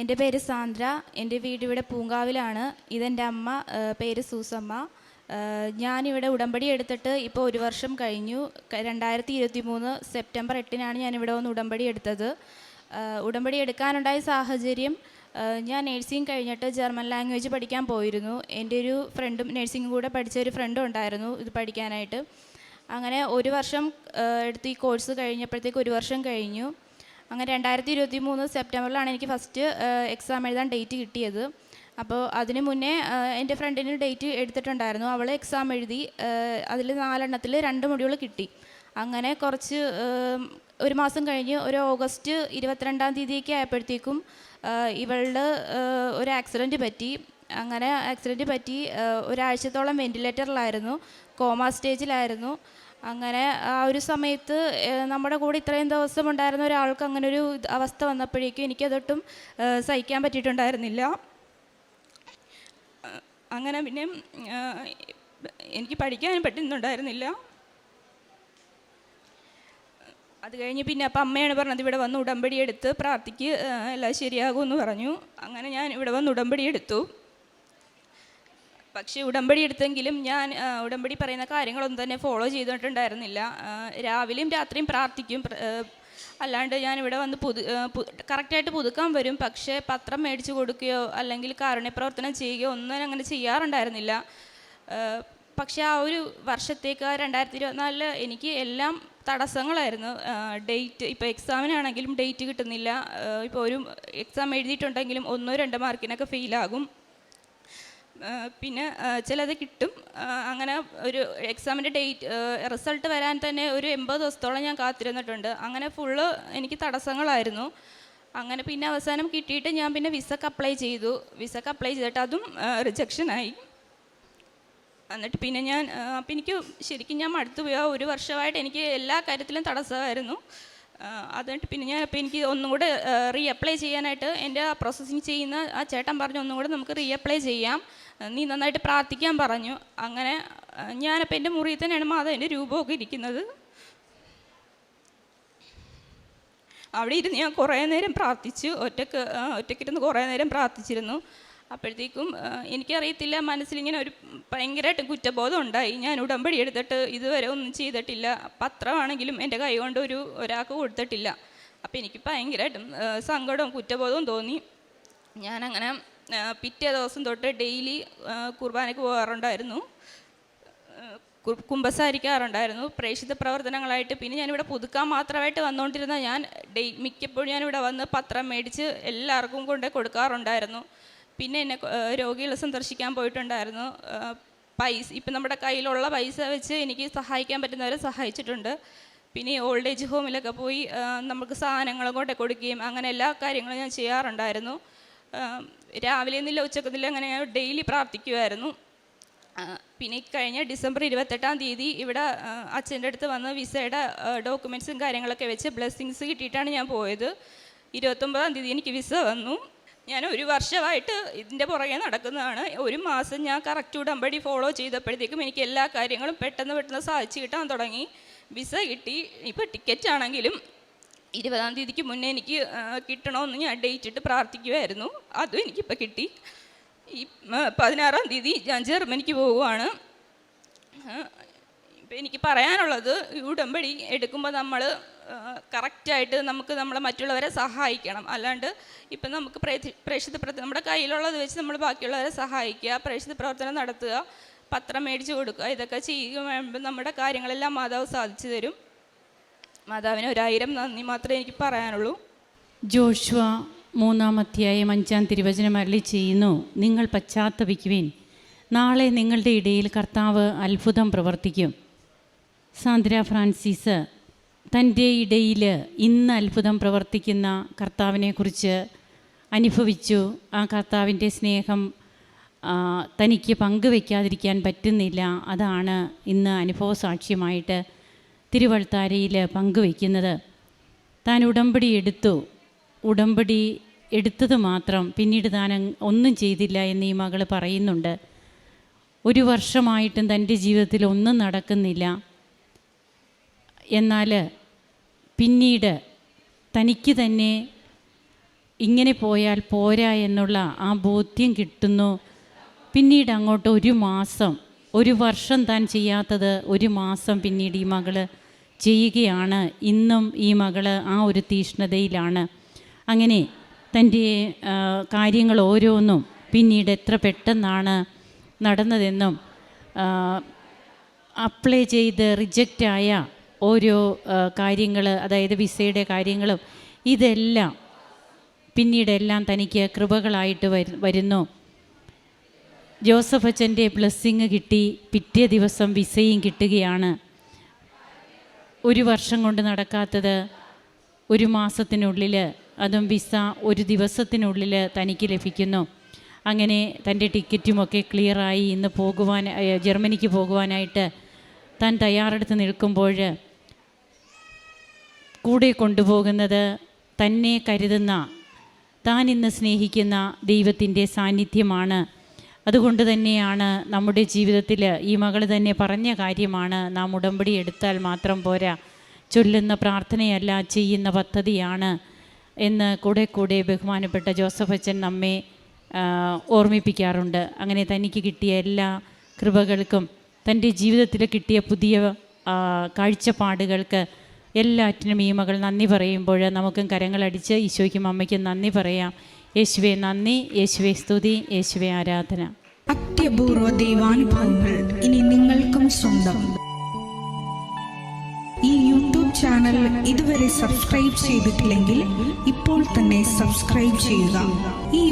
എന്റെ പേര് സാന്ദ്ര. എന്റെ വീട് ഇവിടെ പൂങ്കാവിലാണ്. ഇതെന്റെ അമ്മ പേര് സൂസമ്മ. ഞാനിവിടെ ഉടമ്പടി എടുത്തിട്ട് ഇപ്പോൾ ഒരു വർഷം കഴിഞ്ഞു. രണ്ടായിരത്തി ഇരുപത്തി മൂന്ന് സെപ്റ്റംബർ എട്ടിനാണ് ഞാനിവിടെ വന്ന് ഉടമ്പടി എടുത്തത്. ഉടമ്പടി എടുക്കാനുണ്ടായ സാഹചര്യം ഞാൻ നേഴ്സിംഗ് കഴിഞ്ഞിട്ട് ജർമ്മൻ ലാംഗ്വേജ് പഠിക്കാൻ പോയിരുന്നു. എന്റെ ഒരു ഫ്രണ്ടും നേഴ്സിംഗ് കൂടെ പഠിച്ച ഒരു ഫ്രണ്ടും ഉണ്ടായിരുന്നു ഇത് പഠിക്കാനായിട്ട്. അങ്ങനെ ഒരു വർഷം എടുത്ത് ഈ കോഴ്സ് കഴിഞ്ഞപ്പോഴത്തേക്ക് ഒരു വർഷം കഴിഞ്ഞു. അങ്ങനെ രണ്ടായിരത്തി ഇരുപത്തി മൂന്ന് സെപ്റ്റംബറിലാണ് എനിക്ക് ഫസ്റ്റ് എക്സാം എഴുതാൻ ഡേറ്റ് കിട്ടിയത്. അപ്പോൾ അതിന് മുന്നേ എന്റെ ഫ്രണ്ടിന് ഡേറ്റ് എടുത്തിട്ടുണ്ടായിരുന്നു. അവൾ എക്സാം എഴുതി അതിൽ നാലെണ്ണത്തിൽ രണ്ട് മൊഡ്യൂൾ കിട്ടി. അങ്ങനെ കുറച്ച് ഒരു മാസം കഴിഞ്ഞ് ഒരു ഓഗസ്റ്റ് ഇരുപത്തിരണ്ടാം തീയതിയൊക്കെ ആയപ്പോഴത്തേക്കും ഇവളുടെ ഒരു ആക്സിഡന്റ് പറ്റി. അങ്ങനെ ആക്സിഡന്റ് പറ്റി ഒരാഴ്ചത്തോളം വെന്റിലേറ്ററിലായിരുന്നു കോമ സ്റ്റേജിലായിരുന്നു അങ്ങനെ ആ ഒരു സമയത്ത് നമ്മുടെ കൂടെ ഇത്രയും ദിവസം ഉണ്ടായിരുന്ന ഒരാൾക്ക് അങ്ങനെ ഒരു അവസ്ഥ വന്നപ്പോഴേക്കും എനിക്കതൊട്ടും സഹിക്കാൻ പറ്റിയിട്ടുണ്ടായിരുന്നില്ല. അങ്ങനെ പിന്നെ എനിക്ക് പഠിക്കാൻ പറ്റുന്നുണ്ടായിരുന്നില്ല. അത് കഴിഞ്ഞ് പിന്നെ അപ്പം അമ്മയാണ് പറഞ്ഞത് ഇവിടെ വന്ന് ഉടമ്പടി എടുത്ത് പ്രാർത്ഥിക്ക് എല്ലാം ശരിയാകുമെന്ന് പറഞ്ഞു. അങ്ങനെ ഞാൻ ഇവിടെ വന്ന് ഉടമ്പടി എടുത്തു. പക്ഷേ ഉടമ്പടി എടുത്തെങ്കിലും ഞാൻ ഉടമ്പടി പറയുന്ന കാര്യങ്ങളൊന്നും തന്നെ ഫോളോ ചെയ്തിട്ടുണ്ടായിരുന്നില്ല. രാവിലെയും രാത്രിയും പ്രാർത്ഥിക്കും അല്ലാണ്ട് ഞാൻ ഇവിടെ വന്ന് പുതു കറക്റ്റായിട്ട് പുതുക്കാൻ വരും. പക്ഷേ പത്രം മേടിച്ചു കൊടുക്കുകയോ അല്ലെങ്കിൽ കാരുണ്യ പ്രവർത്തനം ചെയ്യുകയോ ഒന്നും അങ്ങനെ ചെയ്യാറുണ്ടായിരുന്നില്ല. പക്ഷെ ആ ഒരു വർഷത്തേക്ക് രണ്ടായിരത്തി ഇരുപത്തിനാലിൽ എനിക്ക് എല്ലാം തടസ്സങ്ങളായിരുന്നു. ഡേറ്റ് ഇപ്പോൾ എക്സാമിനാണെങ്കിലും ഡേറ്റ് കിട്ടുന്നില്ല. ഇപ്പോൾ ഒരു എക്സാം എഴുതിയിട്ടുണ്ടെങ്കിലും ഒന്നോ രണ്ടോ മാർക്കിനൊക്കെ ഫെയിലാകും പിന്നെ ചിലത് കിട്ടും. അങ്ങനെ ഒരു എക്സാമിന്റെ ഡേറ്റ് റിസൾട്ട് വരാൻ തന്നെ ഒരു എൺപത് ദിവസത്തോളം ഞാൻ കാത്തിരുന്നിട്ടുണ്ട്. അങ്ങനെ ഫുള്ള് എനിക്ക് തടസ്സങ്ങളായിരുന്നു. അങ്ങനെ പിന്നെ അവസാനം കിട്ടിയിട്ട് ഞാൻ പിന്നെ വിസക്ക് അപ്ലൈ ചെയ്തു. വിസക്ക് അപ്ലൈ ചെയ്തിട്ട് അതും റിജക്ഷനായി എന്നിട്ട് പിന്നെ ഞാൻ അപ്പം എനിക്ക് ശരിക്കും ഞാൻ മടുത്തു പോയി ഒരു വർഷമായിട്ട് എനിക്ക് എല്ലാ കാര്യത്തിലും തടസ്സമായിരുന്നു. എന്നിട്ട് പിന്നെ ഞാൻ അപ്പോൾ എനിക്ക് ഒന്നും കൂടെ റീ അപ്ലൈ ചെയ്യാനായിട്ട് എന്റെ ആ പ്രോസസ്സിങ് ചെയ്യുന്ന ആ ചേട്ടൻ പറഞ്ഞു ഒന്നും കൂടെ നമുക്ക് റീഅപ്ലൈ ചെയ്യാം. നീ നന്നായിട്ട് പ്രാർത്ഥിക്കാൻ പറഞ്ഞു. അങ്ങനെ ഞാനപ്പോൾ എന്റെ മുറിയിൽ തന്നെയാണ് മാതാവിന്റെ രൂപമൊക്കെ ഇരിക്കുന്നത്. അവിടെ ഇരുന്ന് ഞാൻ കുറേ നേരം പ്രാർത്ഥിച്ചു. ഒറ്റയ്ക്ക് ഒറ്റക്കിരുന്ന് കുറേ നേരം പ്രാർത്ഥിച്ചിരുന്നു. അപ്പോഴത്തേക്കും എനിക്കറിയത്തില്ല മനസ്സിലിങ്ങനെ ഒരു ഭയങ്കരമായിട്ട് കുറ്റബോധം ഉണ്ടായി. ഞാൻ ഉടമ്പടി എടുത്തിട്ട് ഇതുവരെ ഒന്നും ചെയ്തിട്ടില്ല. പത്രമാണെങ്കിലും എന്റെ കൈ കൊണ്ട് ഒരു ഒരാൾക്ക് കൊടുത്തിട്ടില്ല. അപ്പോൾ എനിക്ക് ഭയങ്കരമായിട്ടും സങ്കടവും കുറ്റബോധവും തോന്നി. ഞാനങ്ങനെ പിറ്റേ ദിവസം തൊട്ട് ഡെയിലി കുർബാനയ്ക്ക് പോകാറുണ്ടായിരുന്നു. കുമ്പസാരിക്കാറുണ്ടായിരുന്നു. പ്രേക്ഷിത പ്രവർത്തനങ്ങളായിട്ട് പിന്നെ ഞാനിവിടെ പുതുക്കാൻ മാത്രമായിട്ട് വന്നുകൊണ്ടിരുന്ന ഞാൻ ഡെയ് മിക്കപ്പോഴും ഞാനിവിടെ വന്ന് പത്രം മേടിച്ച് എല്ലാവർക്കും കൊണ്ട് കൊടുക്കാറുണ്ടായിരുന്നു. പിന്നെ എന്നെ രോഗികളെ സന്ദർശിക്കാൻ പോയിട്ടുണ്ടായിരുന്നു. പൈസ ഇപ്പം നമ്മുടെ കയ്യിലുള്ള പൈസ വെച്ച് എനിക്ക് സഹായിക്കാൻ പറ്റുന്നവരെ സഹായിച്ചിട്ടുണ്ട്. പിന്നെ ഓൾഡ് ഏജ് ഹോമിലൊക്കെ പോയി നമുക്ക് സാധനങ്ങൾ കൊണ്ട് കൊടുക്കുകയും അങ്ങനെ എല്ലാ കാര്യങ്ങളും ഞാൻ ചെയ്യാറുണ്ടായിരുന്നു. രാവിലെ നിന്നില്ല ഉച്ചക്കുന്നില്ല അങ്ങനെ ഞാൻ ഡെയിലി പ്രാർത്ഥിക്കുമായിരുന്നു പിന്നെ കഴിഞ്ഞ ഡിസംബർ ഇരുപത്തെട്ടാം തീയതി ഇവിടെ അച്ഛന്റെ അടുത്ത് വന്ന് വിസയുടെ ഡോക്യുമെന്റ്സും കാര്യങ്ങളൊക്കെ വെച്ച് ബ്ലെസ്സിങ്സ് കിട്ടിയിട്ടാണ് ഞാൻ പോയത്. ഇരുപത്തൊമ്പതാം തീയതി എനിക്ക് വിസ വന്നു. ഞാൻ ഒരു വർഷമായിട്ട് ഇതിന്റെ പുറകെ നടക്കുന്നതാണ്. ഒരു മാസം ഞാൻ കറക്റ്റ് ഉടമ്പടി ഫോളോ ചെയ്തപ്പോഴത്തേക്കും എനിക്ക് എല്ലാ കാര്യങ്ങളും പെട്ടെന്ന് പെട്ടെന്ന് സാധിച്ചു കിട്ടാൻ തുടങ്ങി. വിസ കിട്ടി. ഇപ്പോൾ ടിക്കറ്റ് ആണെങ്കിലും ഇരുപതാം തീയതിക്ക് മുന്നേ എനിക്ക് കിട്ടണമെന്ന് ഞാൻ ഡേറ്റ് ഇട്ട് പ്രാർത്ഥിക്കുമായിരുന്നു അതും എനിക്കിപ്പോൾ കിട്ടി. ഈ പതിനാറാം തീയതി ഞാൻ ജർമ്മനിക്ക് പോവുകയാണ്. ഇപ്പം എനിക്ക് പറയാനുള്ളത് ഉടമ്പടി എടുക്കുമ്പോൾ നമ്മൾ കറക്റ്റായിട്ട് നമുക്ക് നമ്മളെ മറ്റുള്ളവരെ സഹായിക്കണം. അല്ലാണ്ട് ഇപ്പം നമുക്ക് പ്രേക്ഷി- പ്രേക്ഷിത പ്രവർത്തനം നമ്മുടെ കയ്യിലുള്ളത് വെച്ച് നമ്മൾ ബാക്കിയുള്ളവരെ സഹായിക്കുക പ്രേക്ഷിത പ്രവർത്തനം നടത്തുക പത്രം മേടിച്ച് കൊടുക്കുക ഇതൊക്കെ ചെയ്യുമ്പോൾ നമ്മുടെ കാര്യങ്ങളെല്ലാം മാതാവ് സാധിച്ചു തരും. മാതാവിന് ഒരായിരം നന്ദി മാത്രമേ എനിക്ക് പറയാനുള്ളൂ. ജോഷുവ മൂന്നാം അധ്യായം അഞ്ചാം തിരുവചനം അരളി ചെയ്യുന്നു. നിങ്ങൾ പശ്ചാത്തപിക്കുവിൻ. നാളെ നിങ്ങളുടെ ഇടയിൽ കർത്താവ് അത്ഭുതം പ്രവർത്തിക്കും. സാന്ദ്ര ഫ്രാൻസിസ് തന്റെ ഇടയിൽ ഇന്ന് അത്ഭുതം പ്രവർത്തിക്കുന്ന കർത്താവിനെക്കുറിച്ച് അനുഭവിച്ചു. ആ കർത്താവിന്റെ സ്നേഹം തനിക്ക് പങ്കുവെക്കാതിരിക്കാൻ പറ്റുന്നില്ല. അതാണ് ഇന്ന് അനുഭവ സാക്ഷ്യമായിട്ട് തിരുവൾത്താരയിൽ പങ്കുവെക്കുന്നത്. താൻ ഉടമ്പടി എടുത്തു. ഉടമ്പടി എടുത്തത് മാത്രം പിന്നീട് താൻ ഒന്നും ചെയ്തില്ല എന്ന് ഈ മകൾ പറയുന്നുണ്ട്. ഒരു വർഷമായിട്ടും തന്റെ ജീവിതത്തിൽ ഒന്നും നടക്കുന്നില്ല. എന്നാൽ പിന്നീട് തനിക്ക് തന്നെ ഇങ്ങനെ പോയാൽ പോരാ എന്നുള്ള ആ ബോധ്യം കിട്ടുന്നു. പിന്നീട് അങ്ങോട്ട് ഒരു മാസം ഒരു വർഷം താൻ ചെയ്യാത്തത് ഒരു മാസം പിന്നീട് ഈ മകൾ ചെയ്യുകയാണ്. ഇന്നും ഈ മകൾ ആ ഒരു തീഷ്ണതയിലാണ്. അങ്ങനെ തന്റെ കാര്യങ്ങൾ ഓരോന്നും പിന്നീട് എത്ര പെട്ടെന്നാണ് നടന്നതെന്നും അപ്ലൈ ചെയ്ത് റിജക്റ്റായ ഓരോ കാര്യങ്ങൾ അതായത് വിസയുടെ കാര്യങ്ങളും ഇതെല്ലാം പിന്നീടെല്ലാം തനിക്ക് കൃപകളായിട്ട് വരു- വരുന്നു. ജോസഫ് അച്ഛന്റെ ബ്ലെസ്സിങ് കിട്ടി പിറ്റേ ദിവസം വിസയും കിട്ടുകയാണ്. ഒരു വർഷം കൊണ്ട് നടക്കാത്തത് ഒരു മാസത്തിനുള്ളിൽ അതും വിസ ഒരു ദിവസത്തിനുള്ളിൽ തനിക്ക് ലഭിക്കുന്നു. അങ്ങനെ തന്റെ ടിക്കറ്റുമൊക്കെ ക്ലിയറായി ഇന്ന് പോകുവാൻ ജർമ്മനിക്ക് പോകുവാനായിട്ട് താൻ തയ്യാറെടുത്ത് നിൽക്കുമ്പോൾ കൂടെ കൊണ്ടുപോകുന്നത് തന്നെ കരുതുന്ന താൻ ഇന്ന് സ്നേഹിക്കുന്ന ദൈവത്തിന്റെ സാന്നിധ്യമാണ്. അതുകൊണ്ട് തന്നെയാണ് നമ്മുടെ ജീവിതത്തിൽ ഈ മകൾ തന്നെ പറഞ്ഞ കാര്യമാണ് നാം ഉടമ്പടി എടുത്താൽ മാത്രം പോരാ. ചൊല്ലുന്ന പ്രാർത്ഥനയല്ല ചെയ്യുന്ന പദ്ധതിയാണ് എന്ന് കൂടെ കൂടെ ബഹുമാനപ്പെട്ട ജോസഫ് അച്ഛൻ നമ്മെ ഓർമ്മിപ്പിക്കാറുണ്ട്. അങ്ങനെ തനിക്ക് കിട്ടിയ എല്ലാ കൃപകൾക്കും തന്റെ ജീവിതത്തിൽ കിട്ടിയ പുതിയ കാഴ്ചപ്പാടുകൾക്ക് എല്ലാറ്റിനും ഈ മകൾ നന്ദി പറയുമ്പോൾ നമുക്കും കരങ്ങളടിച്ച് ഈശോയ്ക്കും അമ്മയ്ക്കും നന്ദി പറയാം. യേശുവെ നന്ദി. യേശുവെ സ്തുതി. യേശുവെ ആരാധന. അത്യപൂർവ ദൈവാനുഭവങ്ങൾ ഇനി നിങ്ങൾക്കും സ്വന്തം. ഈ യൂട്യൂബ് ചാനൽ ഇതുവരെ സബ്സ്ക്രൈബ് ചെയ്തിട്ടില്ലെങ്കിൽ ഇപ്പോൾ തന്നെ സബ്സ്ക്രൈബ് ചെയ്യുക. ഈ